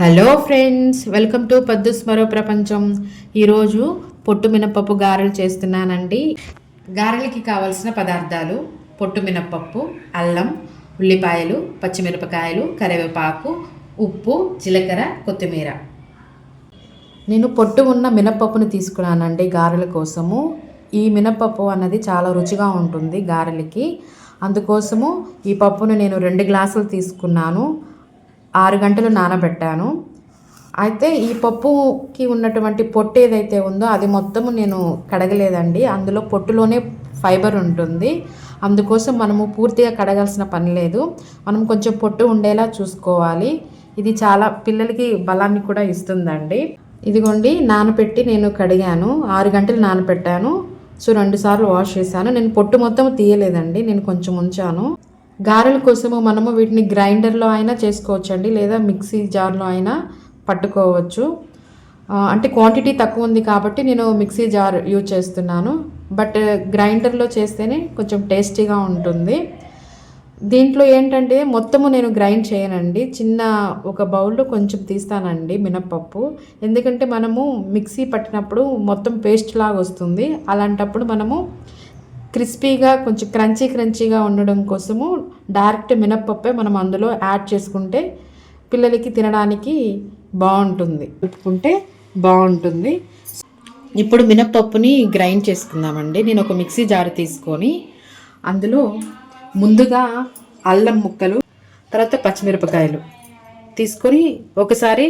Hello friends welcome to Paddus మరో ప్రపంచం ఈరోజు పొట్టు మినపప్పు గారెలు చేస్తున్నానండి. గారెలకి కావలసిన పదార్థాలు పొట్టు మినపప్పు అల్లం ఉల్లిపాయలు పచ్చిమిరపకాయలు కరివేపాకు ఉప్పు జీలకర్ర కొత్తిమీర. నేను పొట్టు ఉన్న మినపప్పును తీసుకున్నానండి గారెల కోసము. ఈ మినప్పప్పు అన్నది చాలా రుచిగా ఉంటుంది గారెలకి. అందుకోసము ఈ పప్పును నేను రెండు గ్లాసులు తీసుకున్నాను. ఆరు గంటలు నానబెట్టాను. అయితే ఈ పప్పుకి ఉన్నటువంటి పొట్టు ఏదైతే ఉందో అది మొత్తము నేను కడగలేదండి. అందులో పొట్టులోనే ఫైబర్ ఉంటుంది. అందుకోసం మనము పూర్తిగా కడగాల్సిన పని లేదు. మనం కొంచెం పొట్టు ఉండేలా చూసుకోవాలి. ఇది చాలా పిల్లలకి బలాన్ని కూడా ఇస్తుందండి. ఇదిగోండి నానబెట్టి నేను కడిగాను. ఆరు గంటలు నానబెట్టాను సో రెండు సార్లు వాష్ చేశాను. నేను పొట్టు మొత్తం తీయలేదండి. నేను కొంచెం ఉంచాను. గారెల కోసము మనము వీటిని గ్రైండర్లో అయినా చేసుకోవచ్చండి లేదా మిక్సీ జార్లో అయినా పట్టుకోవచ్చు. అంటే క్వాంటిటీ తక్కువ ఉంది కాబట్టి నేను మిక్సీ జార్ యూజ్ చేస్తున్నాను. బట్ గ్రైండర్లో చేస్తేనే కొంచెం టేస్టీగా ఉంటుంది. దీంట్లో ఏంటంటే మొత్తము నేను గ్రైండ్ చేయనండి. చిన్న ఒక బౌల్లో కొంచెం తీస్తానండి మినప్పప్పు. ఎందుకంటే మనము మిక్సీ పట్టినప్పుడు మొత్తం పేస్ట్ లాగా వస్తుంది. అలాంటప్పుడు మనము క్రిస్పీగా కొంచెం క్రంచీ క్రంచీగా ఉండడం కోసము డైరెక్ట్ మినప్పప్పే మనం అందులో యాడ్ చేసుకుంటే పిల్లలకి తినడానికి బాగుంటుంది. కలుపుకుంటే బాగుంటుంది. ఇప్పుడు మినప్పప్పుని గ్రైండ్ చేసుకుందామండి. నేను ఒక మిక్సీ జార్ తీసుకొని అందులో ముందుగా అల్లం ముక్కలు తర్వాత పచ్చిమిరపకాయలు తీసుకొని ఒకసారి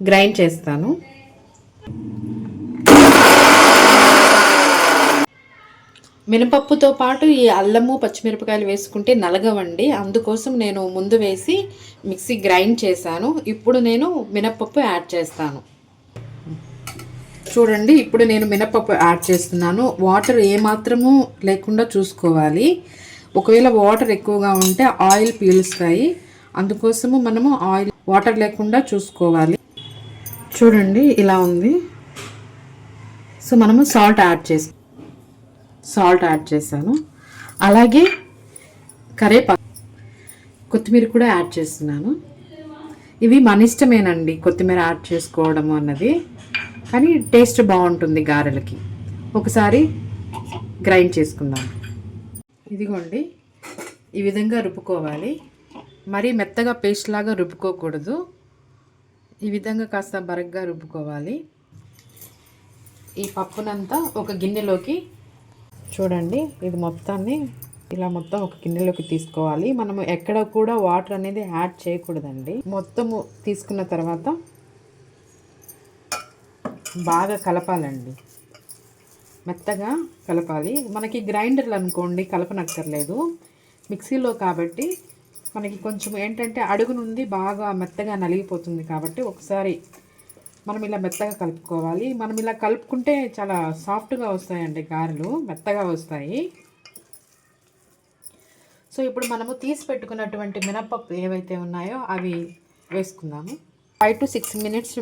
గ్రైండ్ చేస్తాను. మినపప్పుతో పాటు ఈ అల్లము పచ్చిమిరపకాయలు వేసుకుంటే నలగవండి. అందుకోసం నేను ముందు వేసి మిక్సీ గ్రైండ్ చేశాను. ఇప్పుడు నేను మినపప్పు యాడ్ చేస్తాను. చూడండి ఇప్పుడు నేను మినపప్పు యాడ్ చేస్తున్నాను. వాటర్ ఏమాత్రము లేకుండా చూసుకోవాలి. ఒకవేళ వాటర్ ఎక్కువగా ఉంటే ఆయిల్ పీలుస్తాయి. అందుకోసము మనము ఆయిల్ వాటర్ లేకుండా చూసుకోవాలి. చూడండి ఇలా ఉంది. సో మనము సాల్ట్ యాడ్ చేసి సాల్ట్ యాడ్ చేశాను. అలాగే కరేపాకు కొత్తిమీర కూడా యాడ్ చేస్తున్నాను. ఇవి మన ఇష్టమేనండి కొత్తిమీర యాడ్ చేసుకోవడం అన్నది. కానీ టేస్ట్ బాగుంటుంది గారెలకి. ఒకసారి గ్రైండ్ చేసుకుందాం. ఇదిగోండి ఈ విధంగా రుబ్బుకోవాలి. మరీ మెత్తగా పేస్ట్ లాగా రుబ్బుకోకూడదు. ఈ విధంగా కాస్త బరగ్గా రుబ్బుకోవాలి. ఈ పప్పునంతా ఒక గిన్నెలోకి చూడండి ఇది మొత్తాన్ని ఇలా మొత్తం ఒక గిన్నెలోకి తీసుకోవాలి. మనం ఎక్కడ కూడా వాటర్ అనేది యాడ్ చేయకూడదండి. మొత్తము తీసుకున్న తర్వాత బాగా కలపాలండి. మెత్తగా కలపాలి. మనకి గ్రైండర్లు అనుకోండి కలపనక్కర్లేదు. మిక్సీలో కాబట్టి మనకి కొంచెం ఏంటంటే అడుగు నుండి బాగా మెత్తగా నలిగిపోతుంది కాబట్టి ఒకసారి మనం ఇలా మెత్తగా కలుపుకోవాలి. మనం ఇలా కలుపుకుంటే చాలా సాఫ్ట్గా వస్తాయండి గారెలు మెత్తగా వస్తాయి. సో ఇప్పుడు మనము తీసి పెట్టుకున్నటువంటి మినపప్పు ఏవైతే ఉన్నాయో అవి వేసుకుందాము. Five to six minutes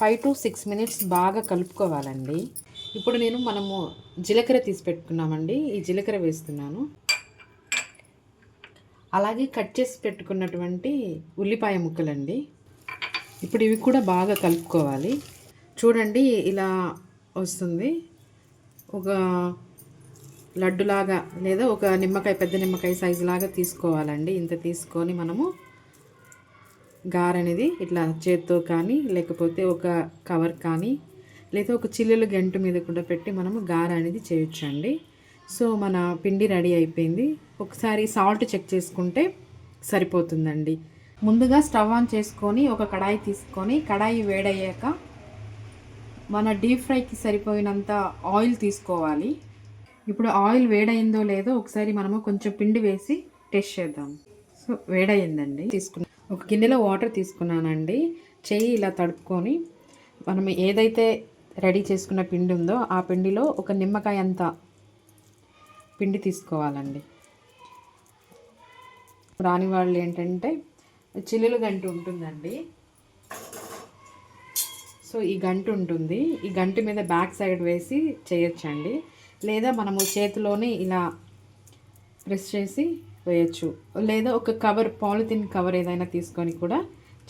five to six minutes బాగా కలుపుకోవాలండి. ఇప్పుడు నేను మనము జీలకర్ర తీసి పెట్టుకున్నామండి. ఈ జీలకర్ర వేస్తున్నాను. అలాగే కట్ చేసి పెట్టుకున్నటువంటి ఉల్లిపాయ ముక్కలండి. ఇప్పుడు ఇవి కూడా బాగా కలుపుకోవాలి. చూడండి ఇలా వస్తుంది. ఒక లడ్డులాగా లేదా ఒక నిమ్మకాయ పెద్ద నిమ్మకాయ సైజు లాగా తీసుకోవాలండి. ఇంత తీసుకొని మనము గారనేది ఇట్లా చేత్తో కానీ లేకపోతే ఒక కవర్ కానీ లేదా ఒక చిల్లుల గంటు మీద కూడా పెట్టి మనము గార అనేది చేయొచ్చండి. సో మన పిండి రెడీ అయిపోయింది. ఒకసారి సాల్ట్ చెక్ చేసుకుంటే సరిపోతుందండి. ముందుగా స్టవ్ ఆన్ చేసుకొని ఒక కడాయి తీసుకొని కడాయి వేడయ్యాక మన డీప్ ఫ్రైకి సరిపోయినంత ఆయిల్ తీసుకోవాలి. ఇప్పుడు ఆయిల్ వేడైందో లేదో ఒకసారి మనము కొంచెం పిండి వేసి టెస్ట్ చేద్దాం. సో వేడయిందండి. తీసుకున్న ఒక గిన్నెలో వాటర్ తీసుకున్నానండి. చెయ్యి ఇలా తడుపుకొని మనం ఏదైతే రెడీ చేసుకున్న పిండి ఉందో ఆ పిండిలో ఒక నిమ్మకాయ అంత పిండి తీసుకోవాలండి. రాని వాళ్ళు ఏంటంటే చిల్లులు గంట ఉంటుందండి. సో ఈ గంట ఉంటుంది. ఈ గంట మీద బ్యాక్ సైడ్ వేసి చేయొచ్చండి. లేదా మనము చేతిలోనే ఇలా ప్రెస్ చేసి వేయచ్చు. లేదా ఒక కవర్ పాలిథిన్ కవర్ ఏదైనా తీసుకొని కూడా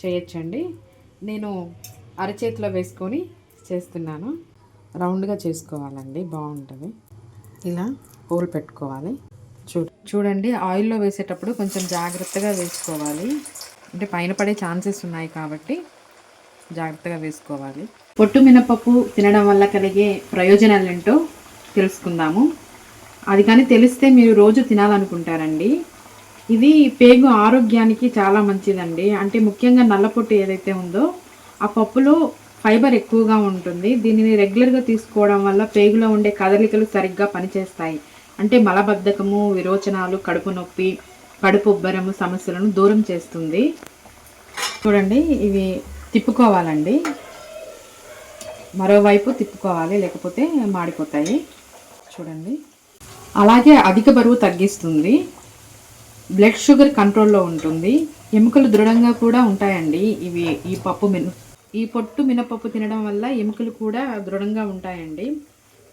చేయొచ్చండి. నేను అరచేతిలో వేసుకొని చేస్తున్నాను. రౌండ్గా చేసుకోవాలండి. బాగుంటుంది. ఇలా హోల్ పెట్టుకోవాలి. చూ చూడండి ఆయిల్లో వేసేటప్పుడు కొంచెం జాగ్రత్తగా వేసుకోవాలి. అంటే పైన పడే ఛాన్సెస్ ఉన్నాయి కాబట్టి జాగ్రత్తగా వేసుకోవాలి. పొట్టు మినపప్పు తినడం వల్ల కలిగే ప్రయోజనాలు ఏంటో తెలుసుకుందాము. అది కానీ తెలిస్తే మీరు రోజు తినాలనుకుంటారండి. ఇది పేగు ఆరోగ్యానికి చాలా మంచిదండి. అంటే ముఖ్యంగా నల్లపొట్టు ఏదైతే ఉందో ఆ పప్పులో ఫైబర్ ఎక్కువగా ఉంటుంది. దీనిని రెగ్యులర్గా తీసుకోవడం వల్ల పేగులో ఉండే కదలికలు సరిగ్గా పనిచేస్తాయి. అంటే మలబద్ధకము విరోచనాలు కడుపు నొప్పి కడుపుబ్బరము సమస్యలను దూరం చేస్తుంది. చూడండి ఇవి తిప్పుకోవాలండి. మరోవైపు తిప్పుకోవాలి లేకపోతే మాడిపోతాయి. చూడండి. అలాగే అధిక బరువు తగ్గిస్తుంది. బ్లడ్ షుగర్ కంట్రోల్లో ఉంటుంది. ఎముకలు దృఢంగా కూడా ఉంటాయండి ఇవి ఈ పప్పు మిన ఈ పొట్టు మినపప్పు తినడం వల్ల ఎముకలు కూడా దృఢంగా ఉంటాయండి.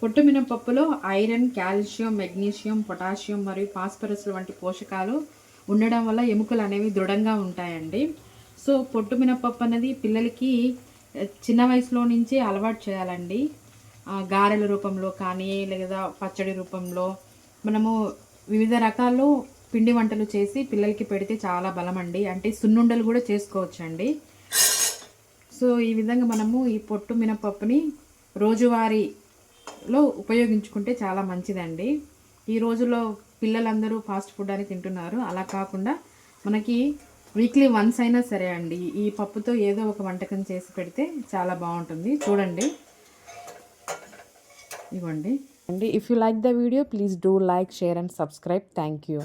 పొట్టు మినపప్పులో ఐరన్ కాల్షియం మెగ్నీషియం పొటాషియం మరియు ఫాస్ఫరస్ వంటి పోషకాలు ఉండడం వల్ల ఎముకలు అనేవి దృఢంగా ఉంటాయండి. సో పొట్టు మినపప్పు అనేది పిల్లలకి చిన్న వయసులో నుంచే అలవాటు చేయాలండి. గారెల రూపంలో కానీ లేదా పచ్చడి రూపంలో మనము వివిధ రకాలు పిండి వంటలు చేసి పిల్లలకి పెడితే చాలా బలం అండి అంటే సున్నుండలు కూడా చేసుకోవచ్చండి. సో ఈ విధంగా మనము ఈ పొట్టు మినపప్పుని రోజువారీలో ఉపయోగించుకుంటే చాలా మంచిదండి. ఈ రోజుల్లో పిల్లలందరూ ఫాస్ట్ ఫుడ్ అని తింటున్నారు. అలా కాకుండా మనకి వీక్లీ వన్స్ అయినా సరే అండి ఈ పప్పుతో ఏదో ఒక వంటకం చేసి పెడితే చాలా బాగుంటుంది. చూడండి. ఇవ్వండి. అండి if you like the video please do like share and subscribe thank you